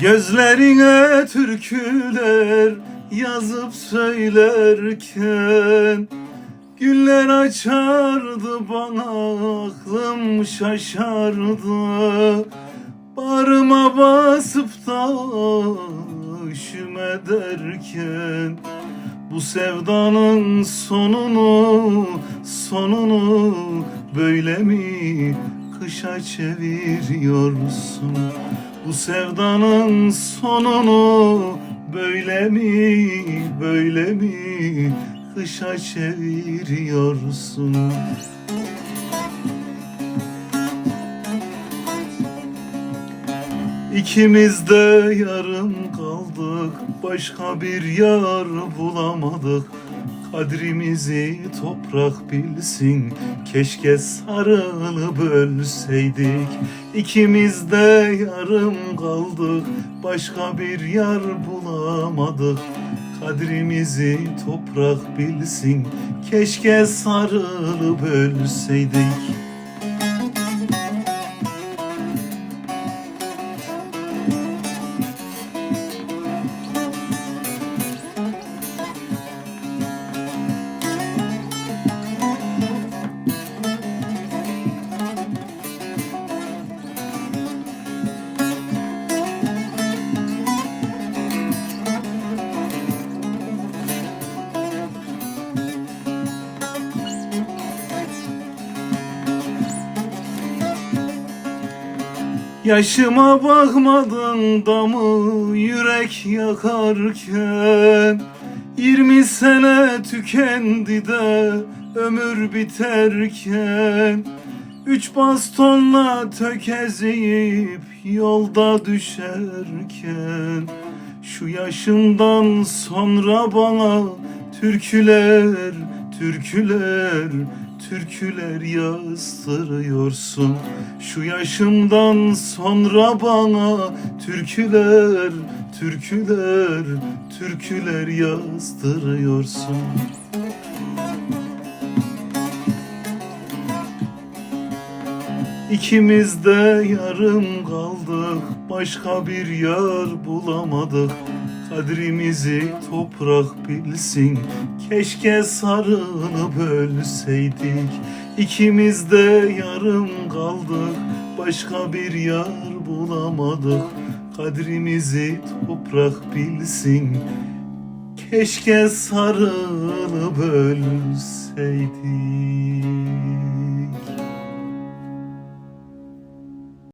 Gözlerine türküler yazıp söylerken Güller açardı bana aklım şaşardı Bağrıma basıp da üşüme derken Bu sevdanın sonunu, sonunu böyle mi kışa çeviriyorsun? Bu sevdanın sonunu böyle mi, böyle mi kışa çeviriyorsun? İkimiz de yarım kaldık Başka bir yar bulamadık Kadrimizi toprak bilsin Keşke sarılıp ölseydik İkimiz de yarım kaldık Başka bir yar bulamadık. Kadrimizi toprak bilsin Keşke sarılıp ölseydik Yaşıma bakmadın da mı yürek yakarken. Yirmi sene tükendi de ömür biterken. Üç bastonla tökezleyip yolda düşerken. Şu yaşımdan sonra bana türküler, türküler, türküler yazdırıyorsun. Şu yaşımdan sonra bana türküler, türküler, türküler yazdırıyorsun. İkimiz de yarım kaldık Başka bir yar bulamadık. Kadrimizi toprak bilsin Keşke sarılıp ölseydik. İkimiz de yarım kaldık. Başka bir yar bulamadık. Kadrimizi toprak bilsin. Keşke sarılıp ölseydik